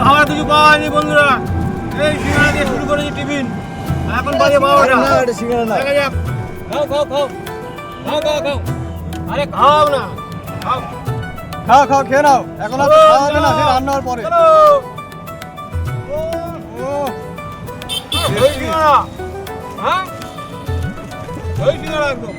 খাবার কিছু পাওয়া হয়নি বন্ধুরা। এই সিঙ্গারা দিয়ে শুরু করেছি টিফিন। এখন বাজে বারোটা। দেখা যাক। খাও খাও খাও। খাও খাও খাও। আরে খাও না। খাও। খাও খাও খেয়ে নাও। এখন আর খাওয়া হবে না সে রান্না হওয়ার পরে। হ্যাঁ? দই সিঙ্গারা একদম।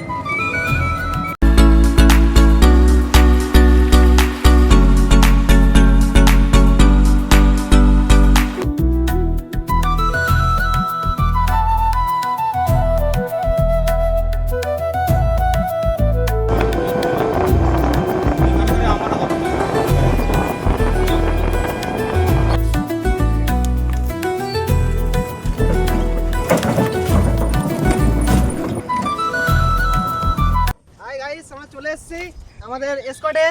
আমাদের স্কোয়াডে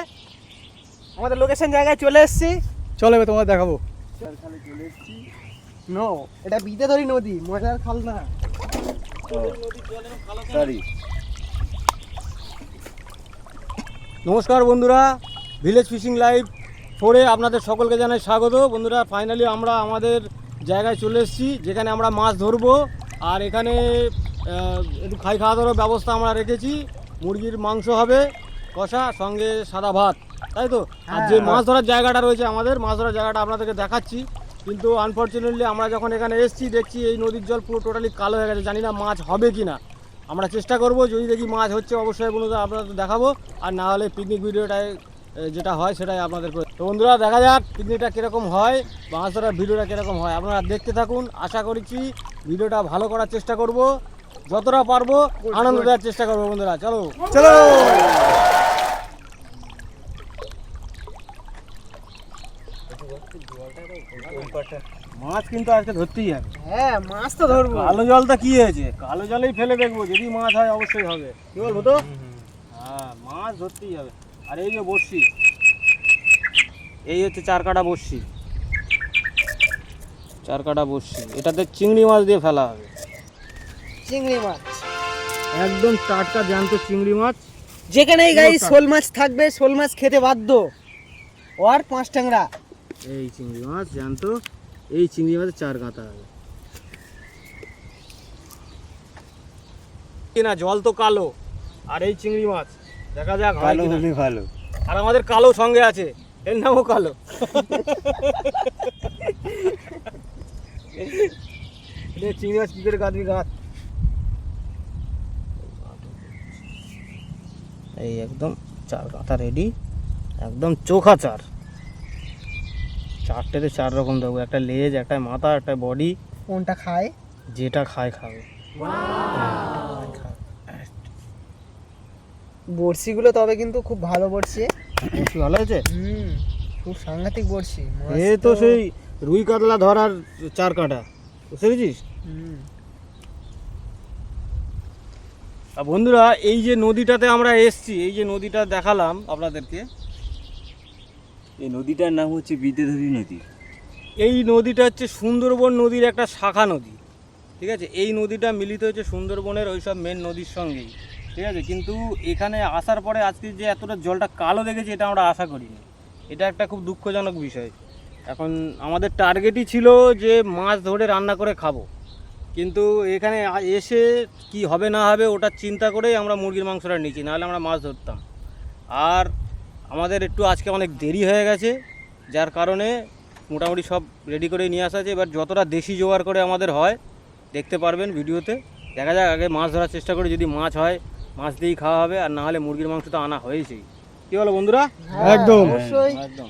আমাদের লোকেশন জায়গায় চলে এসেছি। চলো এবার তোমার দেখাবো। নো এটা বিদ্যাধরী নদী ময়লার খাল না। সরি নমস্কার বন্ধুরা ভিলেজ ফিশিং লাইভ ফোরে আপনাদের সকলকে জানাই স্বাগত। বন্ধুরা ফাইনালি আমরা আমাদের জায়গায় চলে এসেছি যেখানে আমরা মাছ ধরবো। আর এখানে একটু খাই খাওয়া দাওয়ার ব্যবস্থা আমরা রেখেছি। মুরগির মাংস হবে। কষা সঙ্গে সাদা ভাত তাই তো? আর যে মাছ ধরার জায়গাটা রয়েছে আমাদের মাছ ধরার জায়গাটা আপনাদেরকে দেখাচ্ছি। কিন্তু আনফর্চুনেটলি আমরা যখন এখানে এসেছি দেখছি এই নদীর জল পুরো টোটালি কালো হয়ে গেছে জানি না মাছ হবে কি না আমরা চেষ্টা করব যদি দেখি মাছ হচ্ছে অবশ্যই বন্ধুরা আপনাদের দেখাবো। আর না হলে পিকনিক ভিডিওটায় যেটা হয় সেটাই আপনাদের তো বন্ধুরা দেখা যাক পিকনিকটা কীরকম হয় মাছ ধরার ভিডিওটা কীরকম হয়। আপনারা দেখতে থাকুন আশা করছি ভিডিওটা ভালো করার চেষ্টা করব। যতটা পারব আনন্দ দেওয়ার চেষ্টা করব বন্ধুরা চলো। চলো! মাছ কিন্তু আজকে ধরতেই হবে। হ্যাঁ মাছ তো ধরবো। কালো জলটা কি হয়েছে? কালো জলেই ফেলে দেখব যদি মাছ হয় অবশ্যই হবে। কি বলব তো? হ্যাঁ মাছ ধরতেই হবে। আর এই যে বড়শি এই হচ্ছে চার কাটা বড়শি। চার কাটা বড়শি এটাতে চিংড়ি মাছ দিয়ে ফেলা হবে। চিংড়ি মাছ। একদম টাটকা জ্যান্ত চিংড়ি মাছ। যেখানেই গাই শোল মাছ থাকবে শোল মাছ খেতে বাধ্য। ওর পাঁচ ট্যাংরা। এই চিংড়ি মাছ জ্যান্ত এই চিংড়ি মাছের চার কাঁটা। হবে না জল তো কালো আর এই চিংড়ি মাছ দেখা যাক ভালো হলে ভালো। আর আমাদের কালো সঙ্গে আছে এর নামও কালো। চিংড়ি মাছ কি করে গাঁদবি গাছ এই একদম চার কাঁথা রেডি একদম চোখা চার চারটেতে চার রকম দেবো একটা লেজ একটা মাথা একটা বডি কোনটা খায়? যেটা খায় খাবে। বড়শিগুলো তবে কিন্তু খুব ভালো বড়শি। বড়শি ভালো হয়েছে? হুম খুব সাংঘাতিক বড়শি এ তো সেই রুই কাতলা ধরার চার কাঁটা। বুঝতে পেরেছিস? হুম। বন্ধুরা এই যে নদীটাতে আমরা এসছি এই যে নদীটা দেখালাম আপনাদেরকে। এই নদীটার নাম হচ্ছে বিদ্যাধরী নদী। এই নদীটা হচ্ছে সুন্দরবন নদীর একটা শাখা নদী, ঠিক আছে? এই নদীটা মিলিত হয়েছে সুন্দরবনের ওই সব মেন নদীর সঙ্গেই, ঠিক আছে? কিন্তু এখানে আসার পরে আজকে যে এতটা জলটা কালো দেখেছি, এটা আমরা আশা করিনি। এটা একটা খুব দুঃখজনক বিষয়। এখন আমাদের টার্গেটই ছিল যে মাছ ধরে রান্না করে খাব। কিন্তু এখানে এসে কি হবে না হবে ওটা চিন্তা করেই আমরা মুরগির মাংসটা নিচ্ছি নাহলে আমরা মাছ ধরতাম। আর আমাদের একটু আজকে অনেক দেরি হয়ে গেছে যার কারণে মোটামুটি সব রেডি করে নিয়ে আসা আছে। এবার যতটা দেশি জোগাড় করে আমাদের হয় দেখতে পারবেন ভিডিওতে। দেখা যাক আগে মাছ ধরার চেষ্টা করি যদি মাছ হয় মাছ দিয়েই খাওয়া হবে আর না হলে মুরগির মাংস তো আনা হয়েছেই। কী বলো বন্ধুরা? হ্যাঁ, একদম। অবশ্যই। একদম।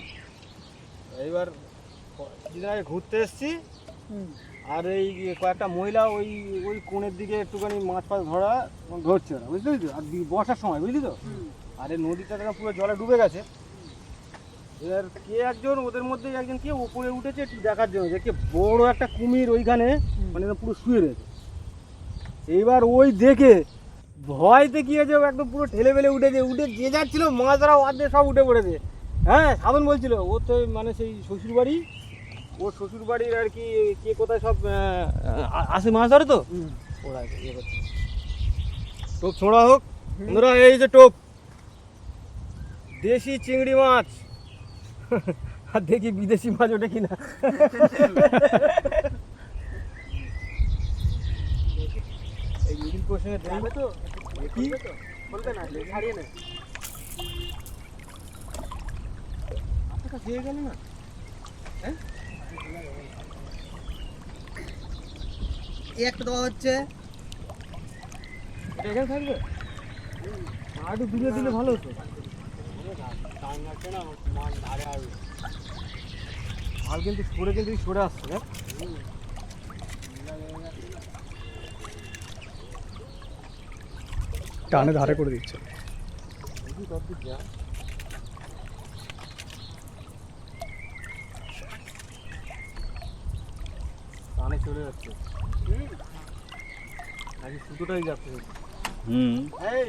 এইবার কিছুদিন আগে ঘুরতে এসেছি। আর এই কয়েকটা মহিলা ওই ওই কোণের দিকে একটুখানি মাছ ফাছ ধরা ধরছে ওরা বুঝলি তো? আর বর্ষার সময় বুঝলি তো? আর নদীটা দেখো পুরো জলে ডুবে গেছে। এবার কে একজন ওদের মধ্যে একজন কে উপরে উঠেছে একটু দেখার জন্য। দেখে বড় একটা কুমির ওইখানে মানে পুরো শুয়ে রয়েছে। এইবার ওই দেখে ভয়তে কি হয়েছে একদম পুরো ঠেলে ফেলে উঠেছে। উঠে যে যাচ্ছিল মাছ ধরা অর্ধেক সব উঠে পড়েছে। হ্যাঁ সাধন বলছিল। ও তো মানে সেই শ্বশুর বাড়ি ওর শ্বশুর বাড়ির আর কি কে কোথায় সব আসে মাছ ধরে তো ওরা ইয়ে করছে। টোপ ছোঁড়া হোক। বন্ধুরা এই যে টোপ। দেশি চিংড়ি মাছ। আর দেখি বিদেশি মাছ ওটা কিনা। হয়ে? একটা দেওয়া হচ্ছে। এখানে থাকবে? আর একটু দূরে দিলে ভালো হতো। মাল কিন্তু সরে কিন্তু সরে আসছে দেখ টানে ধারে করে দিচ্ছে। টানে চলে যাচ্ছে। সুতোটাই যাচ্ছে। হুম। এই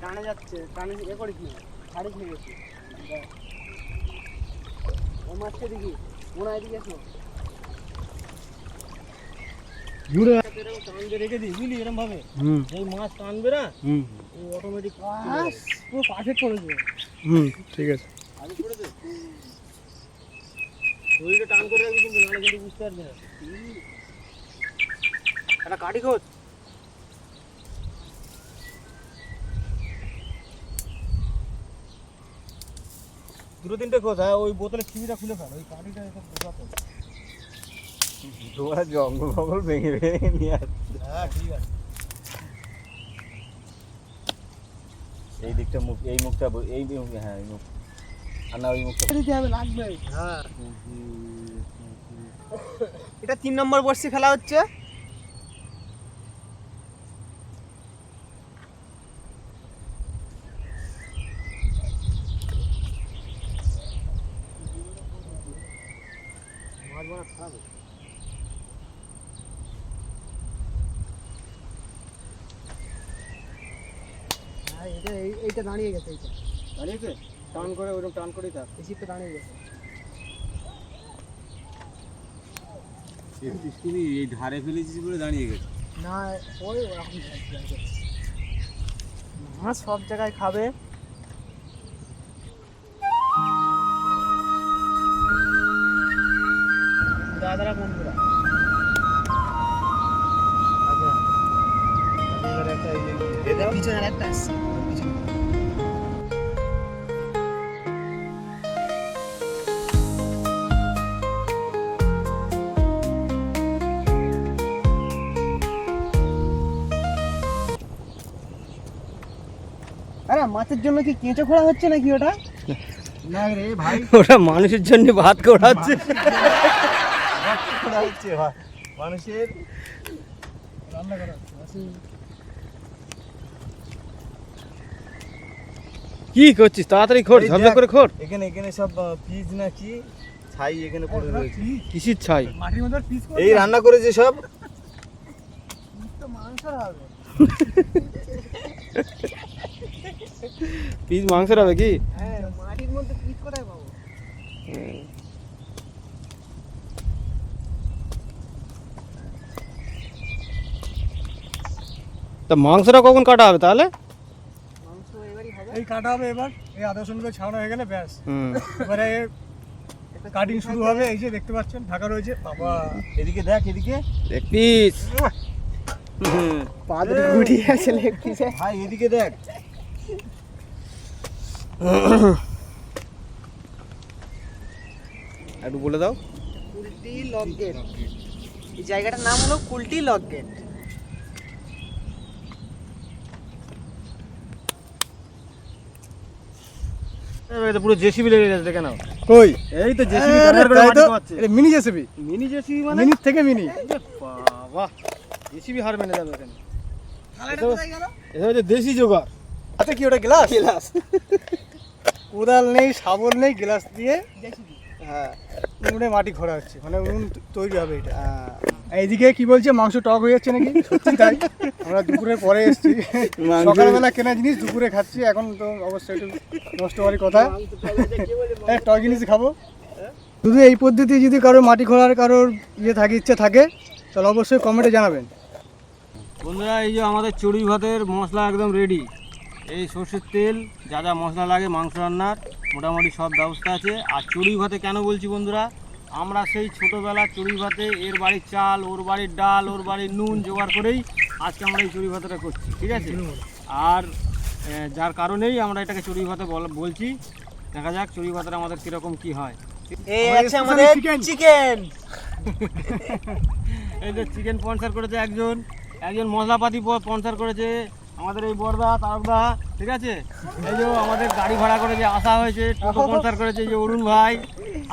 টানে যাচ্ছে। টানে এ করে কি? ছাড়ি খেয়ে গেছে। ও মাছকে দেখি। হয় এদিকে এসো। জুড়ে রেখে দিই বুঝলি? এরকম ভাবে। হুম। মাছ টানবে না হুম। অটোমেটিক পুরো পারফেক্ট করে দেবে হুম ঠিক আছে। আগে করে দে শরীরে টান করে রাখবি কিন্তু নাহলে কিন্তু বুঝতে পারবি না। একটা কাঠি খোঁজ। দুটো তিনটে খোঁজ হ্যাঁ ওই বোতলের ছিবিটা খুলে ফেল ওই কাঠিটা এসব ঢোকাতে। জঙ্গল ফঙ্গল ভেঙে ভেঙে নিয়ে আসছে। হ্যাঁ ঠিক আছে। এই দিকটা মুখ এই মুখটা এই মুখ হ্যাঁ এই মুখ। আর না ওই মুখটা। দিতে হবে লাগবে। হ্যাঁ। এটা তিন নম্বর বর্ষি ফেলা হচ্ছে মাছ মারা খারাপ হয়েছে। হ্যাঁ এটা এই- এইটা দাঁড়িয়ে গেছে এইটা দাঁড়িয়েছে? টান করে ওরকম টান করেই থাক। এই শিপটা দাঁড়িয়ে গেছে। তুই এই ধারে ফেলেছিস বলে দাঁড়িয়ে গেছে। না ওই ওরকম জায়গায়। মাছ সব জায়গায় খাবে। দাদারা বন্ধুরা। আচ্ছা একটা পিছনে আসছে মাছের জন্য কি কেঁচো খোঁড়া হচ্ছে নাকি ওটা? না রে ভাই। ওটা মানুষের জন্য ভাত করা হচ্ছে মানুষের রান্না করা কি করছিস? তাড়াতাড়ি খোর এই করে খোর এখানে এখানে সব পিস না কি ছাই এখানে পড়ে রয়েছে। কিসির ছাই? মাটির মধ্যে পিস এই রান্না করেছে সব? তো মাংস হবে। পিস মাংসের হবে কি হ্যাঁ মাটির মধ্যে পিস কোথায় পাবো তা মাংসটা কখন কাটা হবে তাহলে মাংস এবারই হবে এই কাটা হবে এবার এই আদা রসুনগুলো ছাড়ানো হয়ে গেলে ব্যাস হুম এবারে কাটিং শুরু হবে এই যে দেখতে পাচ্ছেন ঢাকা রয়েছে বাবা এদিকে দেখ এদিকে এক পিস পা দুটো গুটিয়ে আছে লেগ পিসে ভাই এদিকে দেখ একটু বলে দাও। Kulti lock gate. এই জায়গাটার নাম হলো কুলটি লক গেট। পুরো জেসিবি লেগে গেছে দেখে নাও। কই? এই তো জেসিবি এটা মিনি জেসিবি মিনি জেসিবি মানে? থেকে মিনি বাবা জেসিবি হার মেনে যাবে এখানে। এটা হচ্ছে দেশি জোগাড়। হাতে কি ওটা গ্লাস? গ্লাস। কোদাল নেই শাবল নেই গ্লাস দিয়ে হ্যাঁ উনুনে মাটি খোঁড়া হচ্ছে মানে উনুন তৈরি হবে এটা। এইদিকে কি বলছে মাংস টক হয়ে যাচ্ছে নাকি? সত্যি তাই। আমরা দুপুরে পরে এসেছি। সকালবেলা কেনা জিনিস দুপুরে খাচ্ছি এখন তো অবশ্যই একটু নষ্ট হওয়ারই কথা। হ্যাঁ টক জিনিস খাব। শুধু এই পদ্ধতি যদি কারোর মাটি খোঁড়ার কারোর ইয়ে থাকে ইচ্ছে থাকে তাহলে অবশ্যই কমেন্টে জানাবেন। বন্ধুরা এই যে আমাদের চড়ুই ভাতের মশলা একদম রেডি এই সর্ষের তেল যা যা মশলা লাগে মাংস রান্নার মোটামুটি সব ব্যবস্থা আছে। আর চড়ুই ভাতে কেন বলছি বন্ধুরা? আমরা সেই ছোটোবেলা চড়ুই ভাতে এর বাড়ির চাল ওর বাড়ির ডাল ওর বাড়ির নুন জোগাড় করেই আজকে আমরা এই চড়ুই ভাতটা করছি ঠিক আছে? আর যার কারণেই আমরা এটাকে চড়ুই ভাতে বল- বলছি। দেখা যাক চড়ুই ভাতটা আমাদের কীরকম কী হয়। এই আমাদের আছে আমাদের চিকেন এই যে চিকেন স্পন্সার করেছে একজন। একজন মশলাপাতি স্পন্সার করেছে। আমাদের এই বর্দা তারকদা ঠিক আছে? এই যে আমাদের গাড়ি ভাড়া করে যে আসা হয়েছে টোটো স্পন্সার করেছে এই যে অরুণ ভাই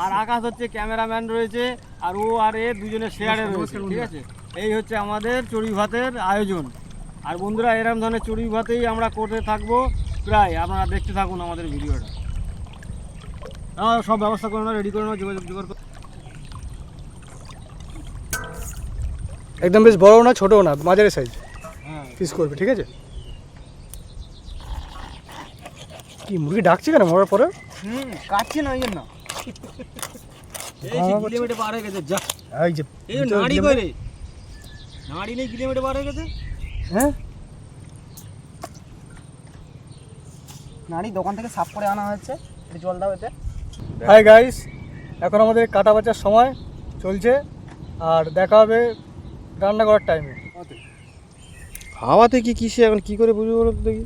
আর আকাশ হচ্ছে ক্যামেরাম্যান রয়েছে আর ও আর এ দুজনের শেয়ারে রয়েছে ঠিক আছে? এই হচ্ছে আমাদের চড়ুই ভাতের আয়োজন। আর বন্ধুরা এরম ধরনের চড়ুই ভাতেই আমরা করতে থাকব প্রায়। আপনারা দেখতে থাকুন আমাদের ভিডিওটা। সব ব্যবস্থা করে রেডি করে নেওয়া যোগাযোগ জোগাড় একদম বেশ বড় না ছোটও না মাঝারি সাইজ হ্যাঁ। পিস করবে ঠিক আছে? কি মুরগি ডাকছে কেন মরার পরে? হুম কাটছি না ওই জন্য। এই কিলোমিটার পার হয়ে গেছে যা। এই যে এই নাড়ি কই রে? নাড়ি নেই কিলোমিটার পার হয়ে গেছে? হ্যাঁ? নাড়ি দোকান থেকে সাফ করে আনা হয়েছে জল দাও এতে। হাই গাইস এখন আমাদের কাটা বাচার সময় চলছে আর দেখা হবে রান্না করার টাইমে হাওয়াতে কি কিসে এখন কি করে বুঝব বলো তো দেখি।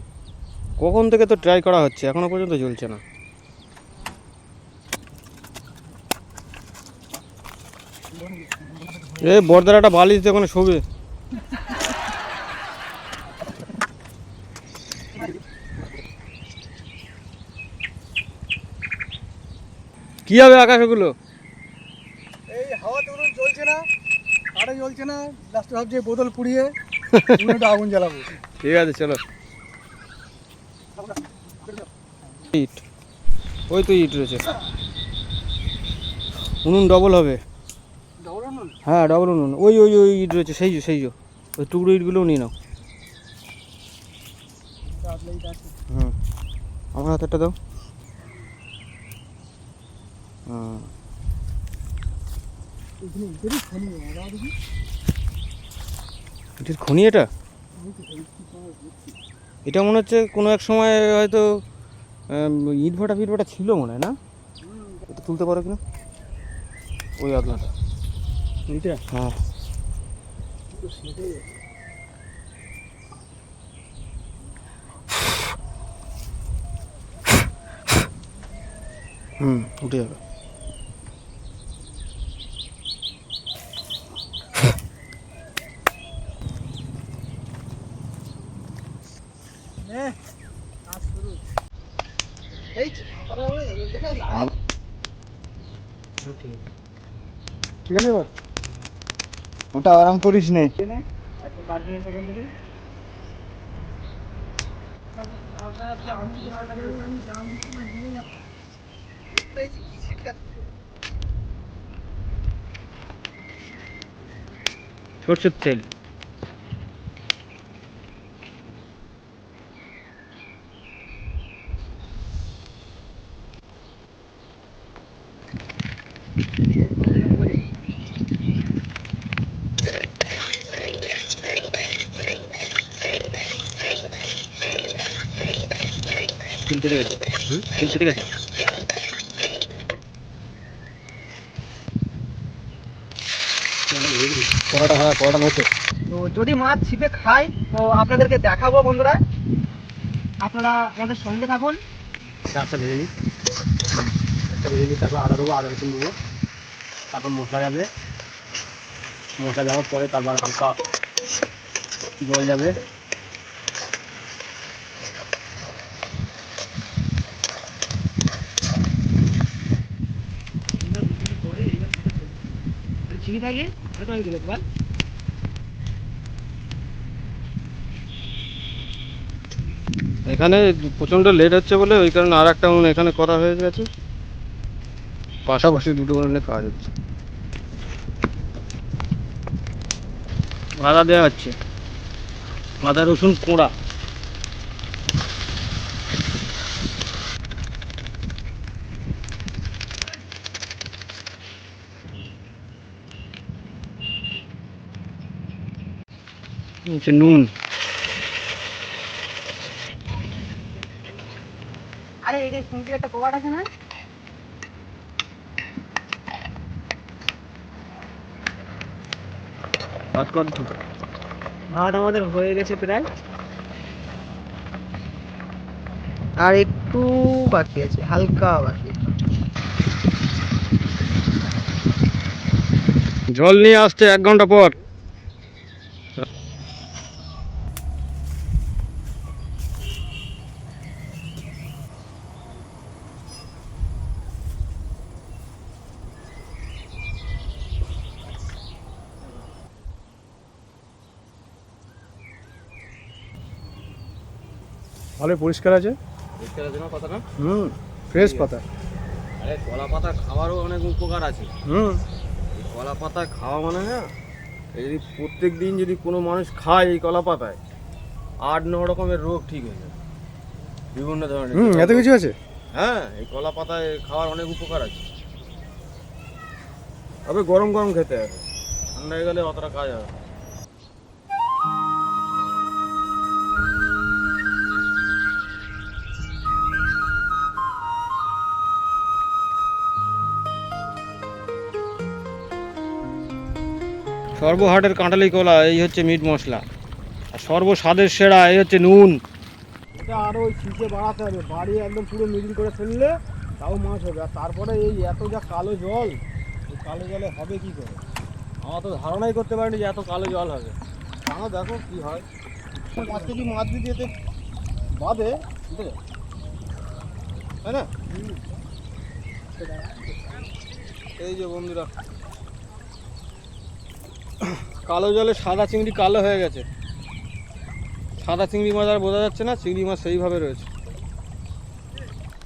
কখন থেকে তো ট্রাই করা হচ্ছে? এখনও পর্যন্ত চলছে না। এ বর্দারাটা বালিশ দিয়ে ওখানে শোবে। কি হবে আকাশ ওগুলো এই হাওয়া তো চলছে না আরে জ্বলছে না। লাস্টে ভাবছি বোতল পুড়িয়ে আগুন জ্বালাবো। ঠিক আছে চলো। ইট। ওই তো ইট রয়েছে। উনুন ডবল হবে। হ্যাঁ ডবল উনুন। ওই ওই ওই ইট রয়েছে সেই যে সেই যে। ওই টুকরো ইটগুলোও নিয়ে নাও। হুম। আমার হাতেরটা দাও। হুম। ইটের খনি এটা? এটা মনে হচ্ছে কোনো এক সময় হয়তো ইট ভাটা ফিট ভাটা ছিল মনে হয় না? এটা তুলতে পারো কিনা? ওই আগলাটা এইটা? হ্যাঁ। হুম উঠে যাবে এই এবার? ওটা আরাম করিস নে। সরষের তেল। আছে তিনটে ঠিক আছে পড়াটা হ্যাঁ পড়াটা হচ্ছে তো যদি মাছ ছিপে খাই তো আপনাদেরকে দেখাবো বন্ধুরা। আপনারা আমাদের সঙ্গে থাকুন। চারটা ভেজে নিই। একটা ভেজে নিই তারপর আদা দেবো আদা রসুন দেবো। তারপর মশলা যাবে। মশলা দেওয়ার পরে তারপর হালকা জল যাবে। থাকে। আমি বল। এখানে প্রচণ্ড লেট হচ্ছে বলে ওই কারণে আর একটা উনুন এখানে করা হয়ে গেছে। পাশাপাশি দুটো উনুনে কাজ হচ্ছে। আদা দেওয়া হচ্ছে। আদা রসুন কোঁড়া। হচ্ছে নুন। আরে শুনতে একটা কবাট আছে না? ভাত আমাদের হয়ে গেছে প্রায়। আর একটু বাকি আছে হালকা বাকি। জল নিয়ে আসছে এক ঘণ্টা পর। ভালোই পরিষ্কার আছে? পাচ্ছ না পাতাটা? হুম ফ্রেশ পাতা। আরে কলা পাতা খাওয়ারও অনেক উপকার আছে। হুম। কলা পাতা খাওয়া মানে না যদি প্রত্যেক দিন যদি কোনো মানুষ খায় এই কলা পাতায় আট ন রকমের রোগ ঠিক হয়ে যাবে বিভিন্ন ধরনের। হুম এত কিছু আছে? হ্যাঁ এই কলা পাতায় খাওয়ার অনেক উপকার আছে। তবে গরম গরম খেতে হবে। ঠান্ডা হয়ে গেলে অতটা কাজ হবে সর্বহাটের কাঁঠালি কলা, এই হচ্ছে মিট মশলা। আর সর্বস্বাদের সেরা, এই হচ্ছে নুন। এটা আরও ওই ছিঁচে বাড়াতে হবে। বাড়িয়ে একদম পুরো মিডিল করে ফেললে তাও মাছ হবে। আর তারপরে এই এত যা কালো জল, এই কালো জলে হবে কি করে? আমার তো ধারণাই করতে পারিনি যে এত কালো জল হবে। তাও দেখো কি হয়? পাঁচ কেজি মাছ যদি এতে বাদে তাই না? এই যে বন্ধুরা কালো জলে সাদা চিংড়ি কালো হয়ে গেছে। সাদা চিংড়ি মাছ আর বোঝা যাচ্ছে না চিংড়ি মাছ সেইভাবে রয়েছে।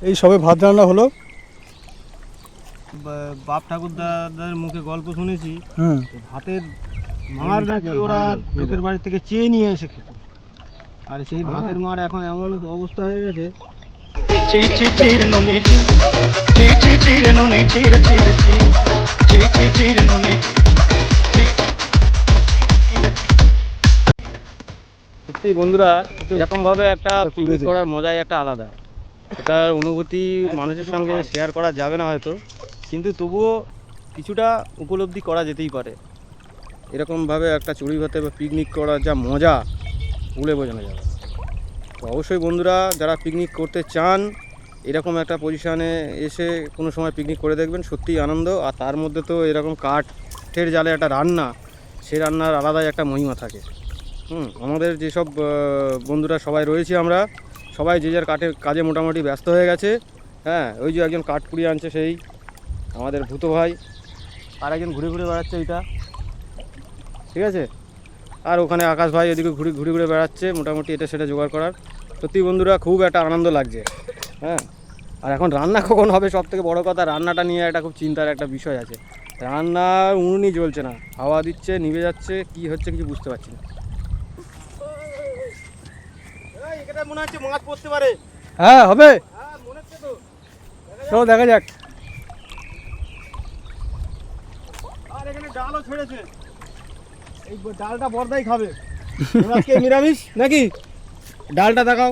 এই সবে ভাত রান্না হলো? বাপ ঠাকুরদাদের মুখে গল্প শুনেছি। ভাতের মার নাকি ওরা লোকের বাড়ি থেকে চেয়ে নিয়ে এসে খেত। আর সেই ভাতের মার এখন এমন অবস্থা হয়ে গেছে। সত্যি বন্ধুরা এরকম ভাবে একটা পিকনিক করার মজাই একটা আলাদা। এটার অনুভূতি মানুষের সঙ্গে শেয়ার করা যাবে না হয়তো কিন্তু তবুও কিছুটা উপলব্ধি করা যেতেই পারে। এরকমভাবে একটা চুরি ভাতে বা পিকনিক করার যা মজা বলে বোঝানো যাবে তো অবশ্যই বন্ধুরা যারা পিকনিক করতে চান এরকম একটা পজিশানে এসে কোনো সময় পিকনিক করে দেখবেন সত্যিই আনন্দ। আর তার মধ্যে তো এরকম কাঠের জালে একটা রান্না সেই রান্নার আলাদাই একটা মহিমা থাকে। হুম, আমাদের যেসব বন্ধুরা সবাই রয়েছি আমরা, সবাই যে যার কাঠের কাজে মোটামুটি ব্যস্ত হয়ে গেছে। হ্যাঁ ওই যে একজন কাঠ কুড়িয়ে আনছে সেই, আমাদের ভূত ভাই আর একজন ঘুরে ঘুরে বেড়াচ্ছে এইটা। ঠিক আছে? আর ওখানে আকাশ ভাই এদিকে ঘুরে ঘুরে ঘুরে বেড়াচ্ছে, মোটামুটি এটা সেটা জোগাড় করার। সত্যি বন্ধুরা, খুব একটা আনন্দ লাগছে। হ্যাঁ আর এখন রান্না কখন হবে সব থেকে বড়ো কথা, রান্নাটা নিয়ে একটা খুব চিন্তার একটা বিষয় আছে। রান্না উনুনই জ্বলছে না, হাওয়া দিচ্ছে, নিভে যাচ্ছে, কি হচ্ছে কিছু বুঝতে পারছি না এখানে মনে হচ্ছে মাছ পড়তে পারে। হ্যাঁ হবে। হ্যাঁ মনে চলো দেখা যাক। আর এখানে ডালও ছেড়েছে। এই ডালটা বর্দাই খাবে। আজকে নিরামিষ নাকি? ডালটা দেখাও।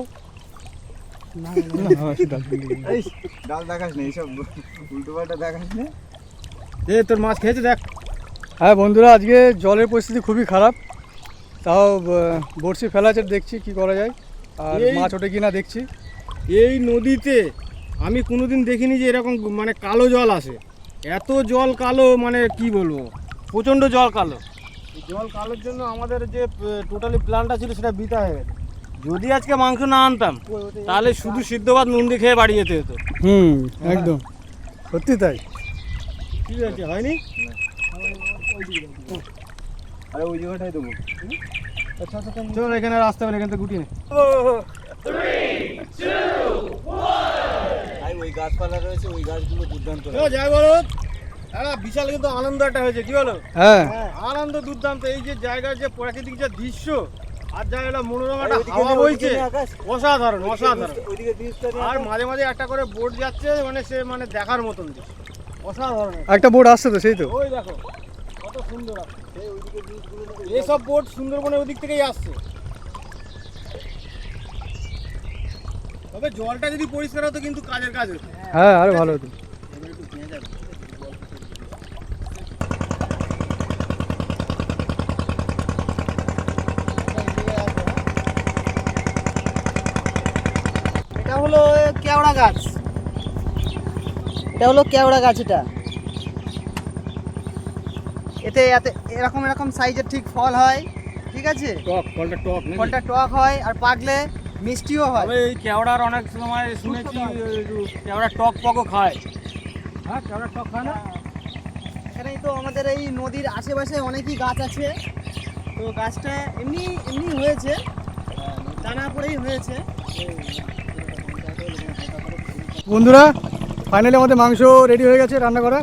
এই। ডাল দেখাস না এইসব উল্টো পাল্টা দেখাস না। এ তোর মাছ খেয়েছে দেখ। হ্যাঁ বন্ধুরা আজকে জলের পরিস্থিতি খুবই খারাপ। তাও বড়শি ফেলা আছে দেখছি কি করা যায়। আর মাছ ওঠে কিনা দেখছি। এই নদীতে আমি কোনোদিন দেখিনি যে এরকম মানে কালো জল আসে। এত জল কালো মানে কি বলব? প্রচণ্ড জল কালো। জল কালোর জন্য আমাদের যে টোটালি প্ল্যানটা ছিল সেটা বিতা হয়ে গেছে। যদি আজকে মাংস না আনতাম তাহলে শুধু সিদ্ধ ভাত নুন খেয়ে বাড়ি যেতে হতো। হুম একদম। সত্যি তাই। ঠিক আছে হয়নি? আরে ওই জায়গাটাই দেবো চল এখানে রাস্তা হবে এখান থেকে গুটিয়ে নে। ভাই ওই গাছপালা রয়েছে ওই গাছগুলো দুর্দান্ত যাই বলো। একটা বিশাল কিন্তু আনন্দ একটা হয়েছে কি বলো? হ্যাঁ। আনন্দ দুর্দান্ত এই যে জায়গার যে প্রাকৃতিক যে দৃশ্য আর যা মনোরম একটা হাওয়া বইছে অসাধারণ অসাধারণ। আর মাঝে মাঝে একটা করে বোট যাচ্ছে মানে সে মানে দেখার মতন দৃশ্য। অসাধারণ। একটা বোর্ড আসছে তো সেই তো। ওই দেখো কত সুন্দর এইসব বোট সুন্দরবনের ওদিক থেকেই আসছে। তবে জলটা যদি পরিষ্কার হতো কিন্তু কাজের কাজ হতো। হ্যাঁ আরও ভালো হতো। এটা হলো কেওড়া গাছ। এটা হলো কেওড়া গাছ এটা। এতে এতে এরকম এরকম সাইজের ঠিক ফল হয় ঠিক আছে? টক ফলটা টক? ফলটা টক হয় আর পাকলে মিষ্টিও হয়। তবে এই কেওড়ার অনেক সময় শুনেছি কেওড়া টক পকও খায়। হ্যাঁ কেওড়া টক খায় না? এখানেই তো আমাদের এই নদীর আশেপাশে অনেকই গাছ আছে। তো গাছটা এমনি এমনি হয়েছে টানা পড়েই হয়েছে। বন্ধুরা ফাইনালি আমাদের মাংস রেডি হয়ে গেছে রান্না করা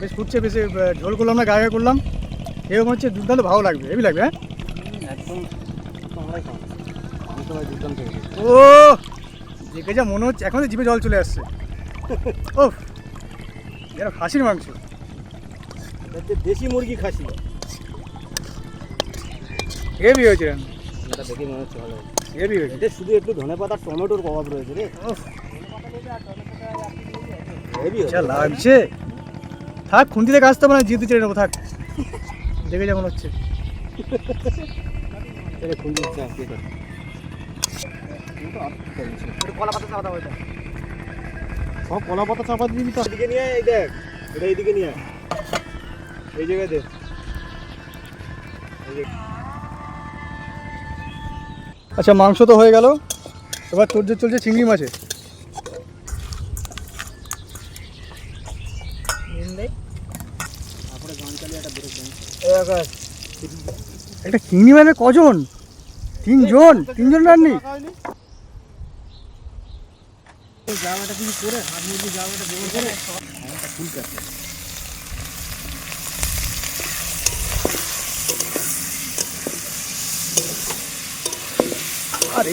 বেশ ফুটছে বেশি ঝোল করলাম না গায়ে করলাম। এরকম হচ্ছে দুর্দান্ত ভালো লাগবে হেভি লাগবে হ্যাঁ? একদম ও দেখে যা মনে হচ্ছে এখন তো জিভে জল চলে আসছে। ও এর খাসির মাংস। হচ্ছে দেশি মুরগি খাসি হেভি হয়েছে। এটা দেখে মনে হচ্ছে ভালো হেভি হয়েছে। এতে শুধু একটু ধনে পাতা টমেটোর প্রভাব রয়েছে রে। হেভি যা লাগছে। থাক খুন্তিতে কাজতে মানে জিতে চেড়ে নেব থাক। দেখে যেমন হচ্ছে। কলা পাতা চাপা দাও সব কলা পাতা চাপা দিবি তো? এদিকে নিয়ে আয়, এই দেখ। এটা এইদিকে নিয়ে আয়। এই জায়গায় দে। আচ্ছা মাংস তো হয়ে গেল। এবার তোর যে চলছে চিংড়ি মাছের। একটা চিংড়ি মানে কজন? তিনজন? তিনজন রান্নি? আর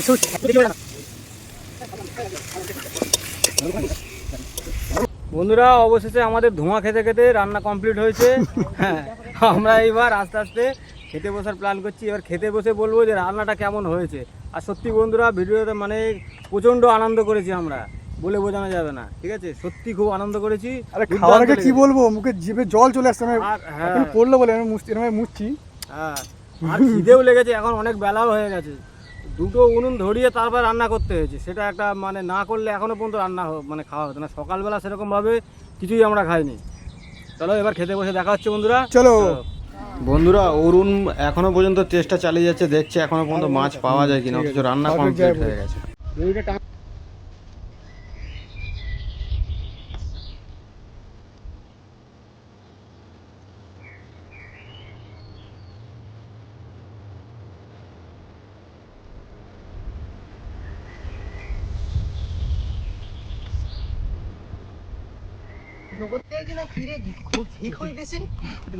বন্ধুরা অবশেষে আমাদের ধোঁয়া খেতে খেতে রান্না কমপ্লিট হয়েছে। হ্যাঁ আমরা এবার আস্তে আস্তে খেতে বসার প্ল্যান করছি। এবার খেতে বসে বলব যে রান্নাটা কেমন হয়েছে। আর সত্যি বন্ধুরা ভিডিওতে মানে প্রচণ্ড আনন্দ করেছি আমরা। বলে বোঝানো যাবে না ঠিক আছে? সত্যি খুব আনন্দ করেছি। আরে খাওয়ার আগে কি বলব? মুখে জিভে জল চলে আসছে আমি আর হ্যাঁ। এখন পড়ল বলে আমি মুছছি এরকম মুছছি। হ্যাঁ। আর খিদেও লেগেছে এখন অনেক বেলাও হয়ে গেছে। দুটো উনুন ধরিয়ে তারপর রান্না করতে হয়েছে। সেটা একটা মানে না করলে এখনও পর্যন্ত রান্না মানে খাওয়া হতো না। সকালবেলা সেরকমভাবে কিছুই আমরা খাইনি। চলো এবার খেতে বসে দেখা হচ্ছে বন্ধুরা। চলো। বন্ধুরা অরুণ এখনও পর্যন্ত চেষ্টা চালিয়ে যাচ্ছে দেখছে এখনও পর্যন্ত মাছ পাওয়া যায় কিনা অথচ রান্না কমপ্লিট হয়ে গেছে।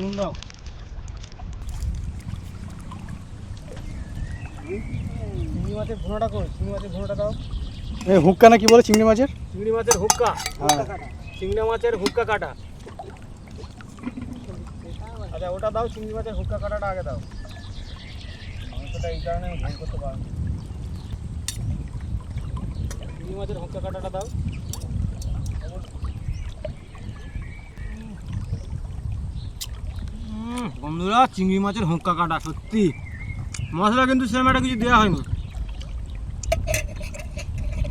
নুন দাও চিংড়ি মাছের ভুনাটা কর চিংড়ি মাছের ভুনাটা দাও। এই হুক্কা না কি বলে চিংড়ি মাছের? চিংড়ি মাছের হুক্কা। হ্যাঁ। চিংড়ি মাছের হুক্কা কাটা। আচ্ছা ওটা দাও চিংড়ি মাছের হুক্কা কাটাটা আগে দাও। এই কারণে আমি করতে পারব চিংড়ি মাছের হুক্কা কাটাটা দাও। বন্ধুরা চিংড়ি মাছের হুক্কা কাটা, সত্যি। মশলা কিন্তু সেরকম একটা কিছু দেওয়া হয়নি।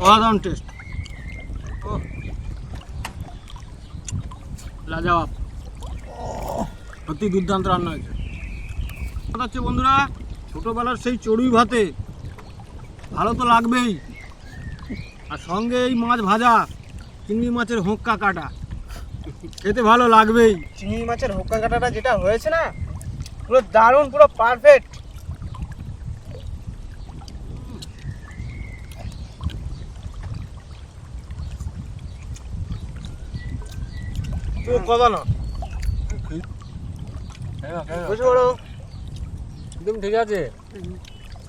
অসাধারণ টেস্ট লাজবাব সত্যি দুর্দান্ত রান্না হয়েছে। কথা হচ্ছে বন্ধুরা, ছোটোবেলার সেই চড়ুই ভাতে ভালো তো লাগবেই। আর সঙ্গে এই মাছ ভাজা, চিংড়ি মাছের হোঁক্কা কাটা। খেতে ভালো লাগবেই। চিংড়ি মাছের হুক্কা কাটাটা যেটা হয়েছে না পুরো দারুণ পুরো পারফেক্ট তো না বুঝতে পারো একদম ঠিক আছে।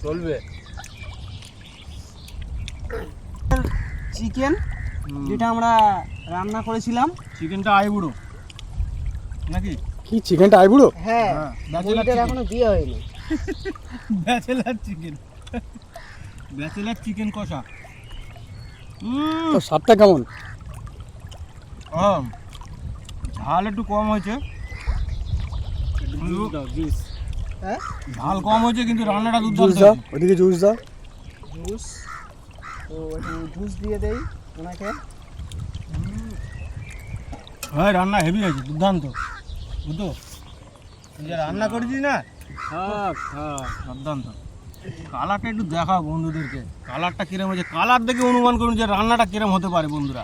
চলবে। চিকেন যেটা আমরা রান্না করেছিলাম। চিকেনটা আইবুড়ো। নাকি? কি চিকেনটা আইবুড়ো হ্যাঁ ব্যাচেলার এখনও বিয়ে হয়নি। ব্যাচেলার চিকেন ব্যাচেলার চিকেন কষা। হুম তো স্বাদটা কেমন? হ্যাঁ ঝাল একটু কম হয়েছে। হ্যাঁ? ঝাল কম হয়েছে কিন্তু রান্নাটা জুস দুর্দান্ত দাও ওদিকে জুস দাও। জুস তো একটু জুস দিয়ে দেই ওনাকে। হ্যাঁ রান্না হেভি হয়েছে দুর্দান্ত। বুঝতো তুই যে রান্না করেছিস না? দুর্দান্ত কালারটা একটু দেখাও বন্ধুদেরকে। কালারটা কিরম হয়েছে? কালার দেখে অনুমান করুন যে রান্নাটা কিরম হতে পারে বন্ধুরা।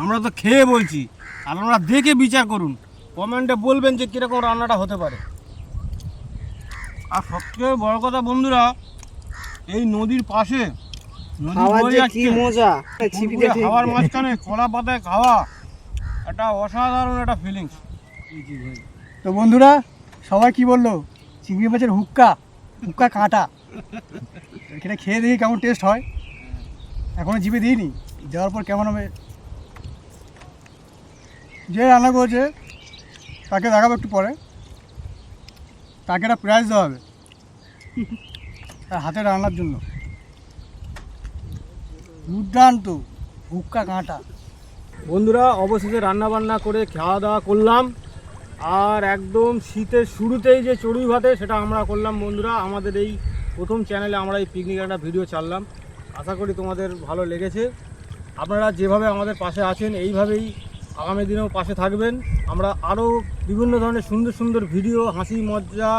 আমরা তো খেয়ে বলছি আর আমরা দেখে বিচার করুন। কমেন্টে বলবেন যে কীরকম রান্নাটা হতে পারে। আর সবচেয়ে বড় কথা বন্ধুরা এই নদীর পাশে নদী খাওয়ার বয়ে যাচ্ছে। মাঝখানে কলা পাতায় খাওয়া। একটা অসাধারণ একটা ফিলিংস তো বন্ধুরা, সবাই কি বলল? চিংড়ি মাছের হুক্কা হুক্কা কাঁটা। এখানে খেয়ে দেখি কেমন টেস্ট হয়। এখনও জিভে দিইনি। দেওয়ার পর কেমন হবে? যে রান্না করেছে, তাকে দেখাবো একটু পরে। তাকে একটা প্রাইজ দেওয়া হবে। তার হাতে রান্নার জন্য। দুর্দান্ত হুক্কা কাঁটা। বন্ধুরা অবশেষে রান্না বান্না করে খাওয়া দাওয়া করলাম। আর একদম শীতের শুরুতেই যে চড়ুই ভাতে সেটা আমরা করলাম বন্ধুরা। আমাদের এই প্রথম চ্যানেলে আমরা এই পিকনিক একটা ভিডিও ছাড়লাম। আশা করি তোমাদের ভালো লেগেছে। আপনারা যেভাবে আমাদের পাশে আছেন এইভাবেই আগামী দিনেও পাশে থাকবেন। আমরা আরও বিভিন্ন ধরনের সুন্দর সুন্দর ভিডিও হাসি মজা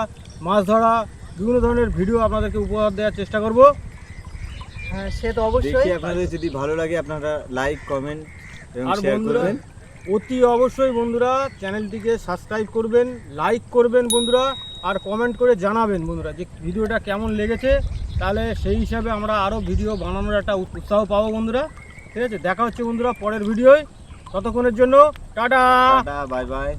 মাছ ধরা বিভিন্ন ধরনের ভিডিও আপনাদেরকে উপহার দেওয়ার চেষ্টা করব। হ্যাঁ সে তো অবশ্যই। আপনাদের যদি ভালো লাগে আপনারা লাইক কমেন্ট আর বন্ধুরা অতি অবশ্যই বন্ধুরা চ্যানেলটিকে সাবস্ক্রাইব করবেন লাইক করবেন বন্ধুরা আর কমেন্ট করে জানাবেন বন্ধুরা যে ভিডিওটা কেমন লেগেছে। তাহলে সেই হিসাবে আমরা আরও ভিডিও বানানোর একটা উৎসাহ পাবো বন্ধুরা। ঠিক আছে দেখা হচ্ছে বন্ধুরা পরের ভিডিওয় ততক্ষণের জন্য টাটা। Bye bye